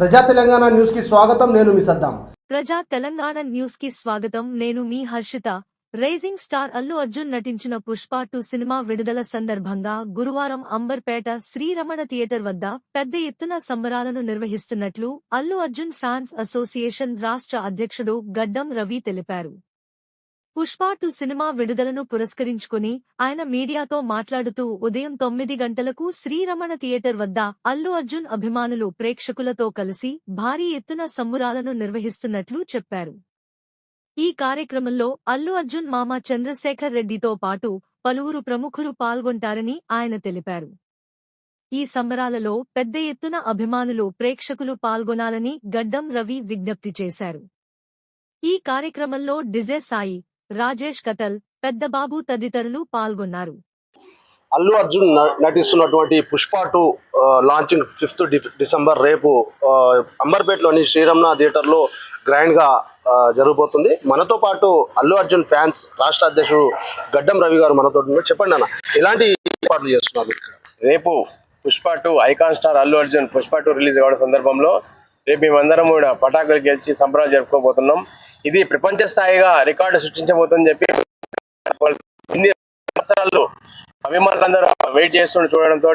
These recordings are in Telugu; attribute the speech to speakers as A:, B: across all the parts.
A: ప్రజా తెలంగాణ న్యూస్కి స్వాగతం నేను మీ సద్దాం.
B: ప్రజా తెలంగాణ న్యూస్కి స్వాగతం నేను మీ హర్షిత. రైజింగ్ స్టార్ అల్లు అర్జున్ నటించిన పుష్ప టూ సినిమా విడుదల సందర్భంగా గురువారం అంబర్పేట శ్రీరమణ థియేటర్ వద్ద పెద్ద ఎత్తున సంబరాలను నిర్వహిస్తున్నట్లు అల్లు అర్జున్ ఫ్యాన్స్ అసోసియేషన్ రాష్ట్ర అధ్యక్షుడు గడ్డం రవి తెలిపారు. పుష్ప సినిమా విడుదలను పురస్కరించుకుని ఆయన మీడియాతో మాట్లాడుతూ ఉదయం తొమ్మిది గంటలకు శ్రీరమణ థియేటర్ వద్ద అల్లు అర్జున్ అభిమానులు ప్రేక్షకులతో కలిసి భారీ ఎత్తున సంబురాలను నిర్వహిస్తున్నట్లు చెప్పారు. ఈ కార్యక్రమంలో అల్లు అర్జున్ మామ చంద్రశేఖర్ రెడ్డితో పాటు పలువురు ప్రముఖులు పాల్గొంటారని ఆయన తెలిపారు. ఈ సంబరాలలో పెద్ద ఎత్తున అభిమానులు ప్రేక్షకులు పాల్గొనాలని గడ్డం రవి విజ్ఞప్తి చేశారు. ఈ కార్యక్రమంలో డిజే సాయి రాజేష్ కతల్ పెద్దబాబు తదితరులు పాల్గొన్నారు.
A: అల్లు అర్జున్ నటిస్తున్నటువంటి పుష్ప టూ లాంచింగ్ ఫిఫ్త్ డి- డిసెంబర్ రేపు అంబర్పేటలోని శ్రీరమణ థియేటర్లో గ్రాండ్గా జరగబోతుంది. మనతో పాటు అల్లు అర్జున్ ఫ్యాన్స్ రాష్ట్ర అధ్యక్షుడు గడ్డం రవి గారు మనతో ఉన్నారు. చెప్పండి అన్న ఎలాంటి ఏర్పాట్లు చేస్తున్నారు?
C: రేపు Pushpa two icon star Allu Arjun Pushpa two release కావడం సందర్భంలో రేపు మేమందరం కూడా పటాకులు గెలిచి సంబరాలు జరుపుకోబోతున్నాం. ఇది ప్రపంచ స్థాయిగా రికార్డు సృష్టించబోతుందని చెప్పి ఇన్ని సంవత్సరాలు అభిమానులందరూ వెయిట్ చేస్తుండే చూడడంతో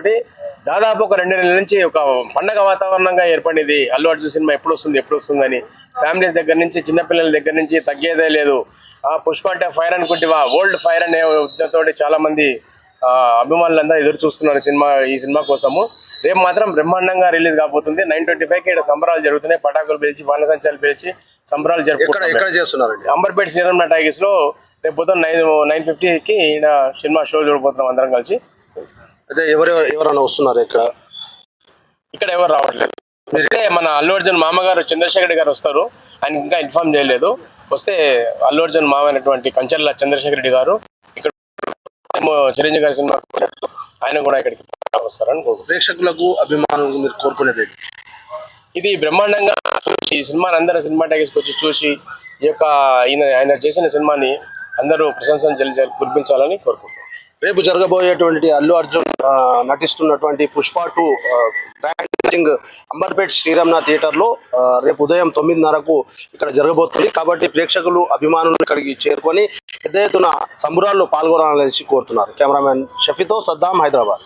C: దాదాపు ఒక రెండు నెలల నుంచి ఒక పండగ వాతావరణంగా ఏర్పడింది. అల్లు అర్జున్ సినిమా ఎప్పుడు వస్తుంది ఎప్పుడు వస్తుందని ఫ్యామిలీస్ దగ్గర నుంచి చిన్నపిల్లల దగ్గర నుంచి తగ్గేదే లేదు. ఆ పుష్ప అంటే ఫైర్ అనుకుంటేవా ఓల్డ్ ఫైర్ అనే ఉద్దేశంతో చాలా మంది ఆ, అభిమానులందరూ ఎదురు చూస్తున్నారు సినిమా ఈ సినిమా కోసము. రేపు మాత్రం బ్రహ్మాండంగా రిలీజ్ కాబోతుంది. నైన్ ట్వంటీ ఫైవ్కి ఇక్కడ సంబరాలు జరుగుతున్నాయి. పటాకులు పిలిచి బాణసంచాలు పిలిచి సంబరాలు
A: చేస్తున్నారండి?
C: అంబర్పేట శ్రీరామ్ టాకీస్లో రేపు పొద్దున్న నైన్ నైన్ ఫిఫ్టీకి ఈయన సినిమా షో చూడబోతున్నాం అందరం కలిసి.
A: అదే ఎవరెవరు ఎవరైనా వస్తున్నారు ఇక్కడ?
C: ఇక్కడ ఎవరు రావట్లేదు. వస్తే మన అల్లు అర్జున్ మామగారు చంద్రశేఖర్ రెడ్డి గారు వస్తారు. ఆయన ఇంకా ఇన్ఫార్మ్ చేయలేదు. వస్తే అల్లు అర్జున్ మామ అయినటువంటి కంచర్ల చంద్రశేఖర్ రెడ్డి గారు చిరంజీవి గారి సినిమా ఆయన కూడా ఇక్కడికి వస్తారని.
A: ప్రేక్షకులకు అభిమానులకు మీరు కోరుకునేది?
C: ఇది బ్రహ్మాండంగా చూసి సినిమాని అందరూ సినిమా టాకీస్కి వచ్చి చూసి ఈ యొక్క ఈయన ఆయన చేసిన సినిమాని అందరూ ప్రశంసలు కురిపించాలని కోరుకుంటున్నాను
A: రేపు జరగబోయేటువంటి అల్లు అర్జున్ నటిస్తున్నటువంటి పుష్ప టూ లాంచింగ్ అంబర్పేట్ శ్రీరమణ థియేటర్లో రేపు ఉదయం తొమ్మిదిన్నరకు ఇక్కడ జరగబోతుంది. కాబట్టి ప్రేక్షకులు అభిమానులు ఇక్కడికి చేరుకొని పెద్ద ఎత్తున సంబురాల్లో పాల్గొనాలని కోరుతున్నారు. కెమెరామెన్ షఫీతో సద్దాం హైదరాబాద్.